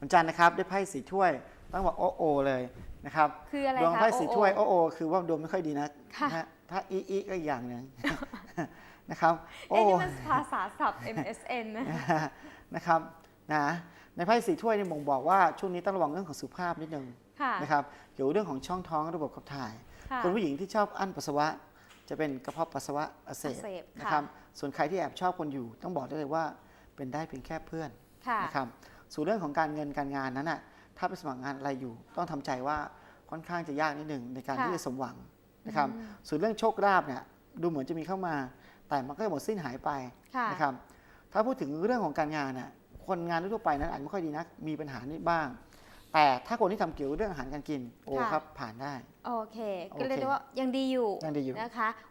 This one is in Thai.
วันจันทร์นะครับได้ไพ่สีถ้วยต้องบอกโอโอเลยนะครับคืออะไรดวงคะไพ่สีโอโอถ้วยโอโอคือว่าดวงไม่ค่อยดีนักค่ะนะฮะถ้าอีอีก็อีกอย่างหนึ่ง นะครับโอเอ๊ะโอ นี่มันภาษาศัพท์ MSN นะ นะครับนะในไพ่สีถ้วยเนี่ยบ่งบอกว่าช่วงนี้ต้องระวังเรื่องของสุขภาพนิดนึงค่ะนะครับเกี่ยวกับเรื่องของช่องท้องระบบขับถ่าย ค่ะ คนผู้หญิงที่ชอบอั้นปัสสาวะ จะเป็นกระเพาะปัสสาวะอักเสอับกเสบนะค่ะครับส่วนใครที่แอบชอบคนอยู่ ต้องบอกได้เลยว่าเป็นได้เพียงแค่เพื่อนค่ะ นะครับส่วนเรื่องของการเงินการงานนั้นน่ะถ้าไปสมัครงานอะไรอยู่ ต้องทำใจว่าค่อนข้างจะยากนิดหนึ่งในการค่ะที่จะสมหวังนะครับอืมส่วนเรื่องโชคลาภเนี่ยดูเหมือนจะมีเข้ามา แต่มันก็จะหมดสิ้นหายไปค่ะนะครับถ้าพูดถึงเรื่องของการงานน่ะคนงานทั่วไปนั้นอาจไม่ค่อยดีนักมีปัญหานิดบ้าง แต่ถ้าคนที่ทำเกี่ยวกับเรื่องอาหารการกินโอ้ค่ะครับผ่านได้โอเคโอเคก็เรียกได้ว่ายังดีอยู่ยังดีอยู่นะคะ